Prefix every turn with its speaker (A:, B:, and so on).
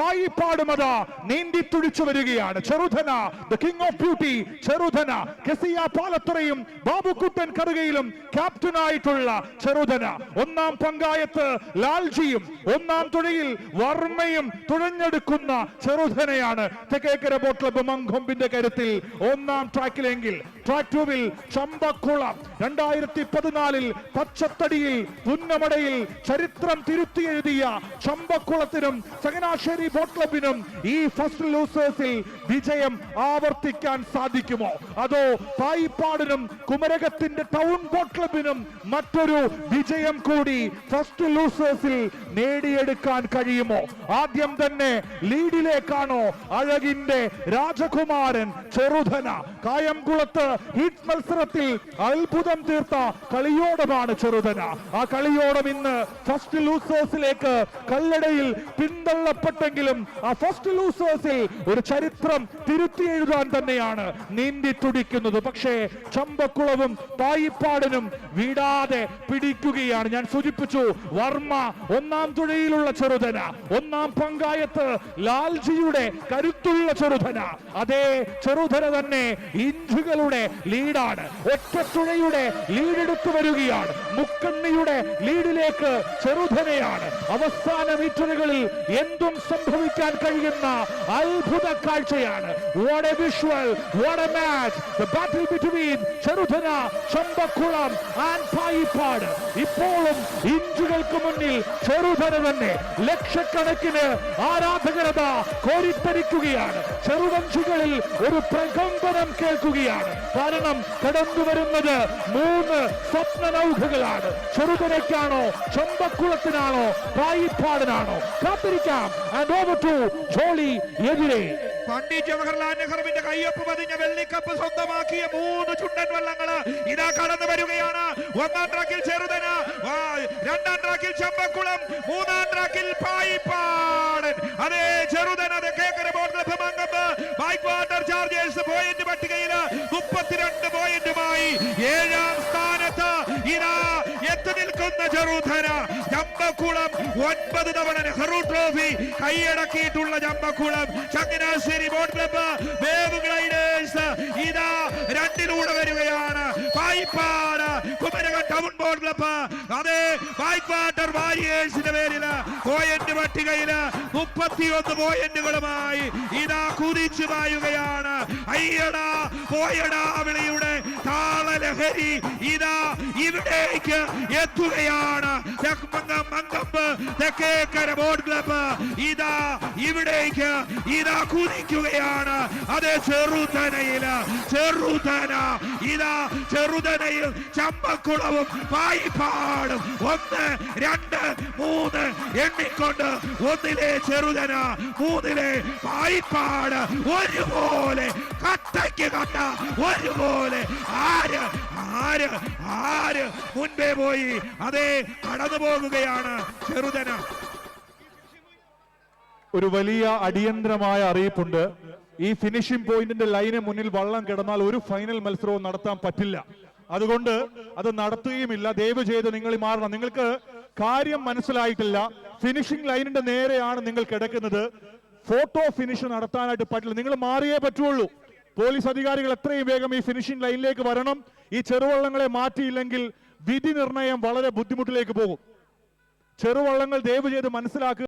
A: പായിപ്പാടുമത നീന്തി തുടിച്ചു വരികയാണ്. Cheruthana the king of beauty Cheruthana. Kesiya പാലത്തുറയും Babukuttan കറുകയിലും ക്യാപ്റ്റനായിട്ടുള്ള ചെറുധന. ഒന്നാം പങ്കായത്ത് ലാൽജിയും ഒന്നാം തുഴയിൽ വർമ്മയും തുഴഞ്ഞെടുക്കുന്ന ചെറുധനയാണ്. തെക്കേക്കര ബോട്ട് ക്ലബ് മങ്കൊമ്പിന്റെ കരുത്തിൽ ഒന്നാം ട്രാക്കിലെങ്കിൽ ട്രാക്ക് ടൂവിൽ ചമ്പക്കുളം. രണ്ടായിരത്തി പതിനാലിൽ പച്ചത്തടിയിൽ പുന്നമടയിൽ ചരിത്രം തിരുത്തി എഴുതിയ ചമ്പക്കുളത്തിനും ചങ്ങനാശ്ശേരി ബോട്ട് ക്ലബിനും ഈ ഫസ്റ്റ് ലൂസേഴ്സിൽ വിജയം ആവർത്തിക്കാൻ സാധിക്കുമോ? അതോ പായിപ്പാടിനും കുമരകത്തിന്റെ ടൗൺ ബോട്ട് ക്ലബിനും മറ്റൊരു വിജയം കൂടി ഫസ്റ്റ് ലൂസേഴ്സിൽ നേടിയെടുക്കാൻ കഴിയുമോ? ആദ്യം തന്നെ ലീഡിലേക്കാണോ അഴകിന്റെ രാജകുമാരൻ ചെറുധന. കായംകുളത്ത് ഹിറ്റ് മത്സരത്തിൽ അത്ഭുതം തീർത്ത കളിയോടമാണ് ചെറുധന. ആ കളിയോടം ഇന്ന് ഫസ്റ്റ് ലൂസേഴ്സിലേക്ക് കല്ലടയിൽ പിന്തള്ളപ്പെട്ടെങ്കിലും ആ ഫസ്റ്റ് ലൂസേഴ്സിൽ ഒരു ചരിത്രം തിരുത്തി എഴുതാൻ തന്നെയാണ് നീന്തി തുടിക്കുന്നത്. പക്ഷേ ചമ്പക്കുളവും പായിപ്പാടിനും വിടാതെ പിടിക്കുകയാണ്. ഞാൻ സൂചിപ്പിച്ചു വർമ്മ ഒന്നാം തുഴയിലുള്ള ചെറുതന ഒന്നാം പങ്കായത്ത് ലാൽജിയുടെ കരുത്തുള്ള ചെറുധന അതേ ചെറുധന തന്നെ ഇഞ്ചുകളുടെ ലീഡാണ്. ഒറ്റത്തുഴയുടെ ലീഡെടുത്തു വരികയാണ്. മുക്കണ്ണിയുടെ ലീഡിലേക്ക് ചെറുധനയാണ് അവസാന മീറ്ററുകളിൽ എന്തും സംഭവിക്കാൻ കഴിയുന്ന അത്ഭുത കാഴ്ചയാണ്. ആൻഡ് ഇപ്പോഴും ഇഞ്ചുകൾക്ക് മുന്നിൽ ചെറുതന തന്നെ ലക്ഷക്കണക്കിന് ആരാധകരത കോരിത്തരിക്കുകയാണ്. ചെറുവഞ്ചികളിൽ ഒരു പ്രകമ്പനം കേൾക്കുകയാണ്. കാരണം കടന്നു വരുന്നത് മൂന്ന് സ്വപ്ന നൗകകളാണ്. ചെറുതനയ്ക്കാണോ ചമ്പക്കുളത്തിനാണോ പായിപ്പാടിനാണോ? കാത്തിരിക്കാം. ടു ജോളി എതിരെ.
B: പണ്ഡിറ്റ് ജവഹർലാൽ നെഹ്റുവിന്റെ കയ്യൊപ്പ് പതിഞ്ഞ വെള്ളിക്കപ്പ് സ്വന്തമാക്കിയ മൂന്ന് ചുണ്ടൻ വള്ളങ്ങൾ ഇതാ കടന്നു വരികയാണ്. ഒന്നാം ട്രാക്കിൽ ചെറുതന രണ്ടാം ട്രാക്കിൽ ചമ്പക്കുളം മൂന്നാം ട്രാക്കിൽ പായിപ്പാടൻ. അതേ ചെറുതന അത് കേക്കര board bike water chargers point പട്ടികയിൽ മുപ്പത്തിരണ്ട് പോയിന്റുമായി നിൽക്കുന്ന ചെറുധന ചമ്പക്കുളം ഒൻപത് തവണ Nehru trophy കൈയടക്കിയിട്ടുള്ള Chambakkulam. Changanassery boat club wave gliders ഇതാ രണ്ടിലൂടെ വരികയാണ്. Payippad Kumarakom town boat club. അതെ വായ്പാട്ടർ വാരിയേഴ്സിന്റെ പേരിൽ പോയിന്റ് പട്ടികയിൽ മുപ്പത്തിയൊന്ന് പോയിന്റുകളുമായി ഇതാ കുതിച്ചു പായുകയാണ്. അയ്യടാ പോയടാ വിളിയുടെ താളലഹരി ഇതാ ഇവിടേക്ക് എത്തുകയാണ്. തെക്കുമംഗം മങ്കമ്പ് തെക്കേക്കര ബോട്ട് ക്ലബ്ബ് ഇതാ ഇവിടേക്ക് ഇതാ കുതിക്കുകയാണ്. അത് ചെറുതനയിൽ ചെറുതന ഇതാ ചെറുതനയിൽ ചമ്പക്കുളവും പായിപ്പാടും ഒന്ന് രണ്ട് മൂന്ന് എണ്ണിക്കൊണ്ട് ഒന്നിലെ ചെറുതന മൂന്നിലെ പായിപ്പാട് ഒരുപോലെ കട്ടയ്ക്ക് കട്ട ഒരുപോലെ ആര് ആര്? ആര്? മുൻപേ പോയി. അതെ കടന്നു പോകുകയാണ് ചെറുതന.
A: ഒരു വലിയ അടിയന്തരമായ അറിയിപ്പുണ്ട്. ഈ ഫിനിഷിംഗ് പോയിന്റിന്റെ ലൈന് മുന്നിൽ വള്ളം കിടന്നാൽ ഒരു ഫൈനൽ മത്സരവും നടത്താൻ പറ്റില്ല. അതുകൊണ്ട് അത് നടത്തുകയുമില്ല. ദയവ് ചെയ്ത് നിങ്ങൾ മാറണം. നിങ്ങൾക്ക് കാര്യം മനസ്സിലായിട്ടില്ല. ഫിനിഷിംഗ് ലൈനിന്റെ നേരെയാണ് നിങ്ങൾ കിടക്കുന്നത്. ഫോട്ടോ ഫിനിഷ് നടത്താനായിട്ട് പറ്റില്ല. നിങ്ങൾ മാറിയേ പറ്റുള്ളൂ. പോലീസ് അധികാരികൾ എത്രയും വേഗം ഈ ഫിനിഷിംഗ് ലൈനിലേക്ക് വരണം. ഈ ചെറുവള്ളങ്ങളെ മാറ്റിയില്ലെങ്കിൽ വിധി നിർണയം വളരെ ബുദ്ധിമുട്ടിലേക്ക് പോകും. ചെറുവള്ളങ്ങൾ ദയവ് ചെയ്ത് മനസ്സിലാക്കുക.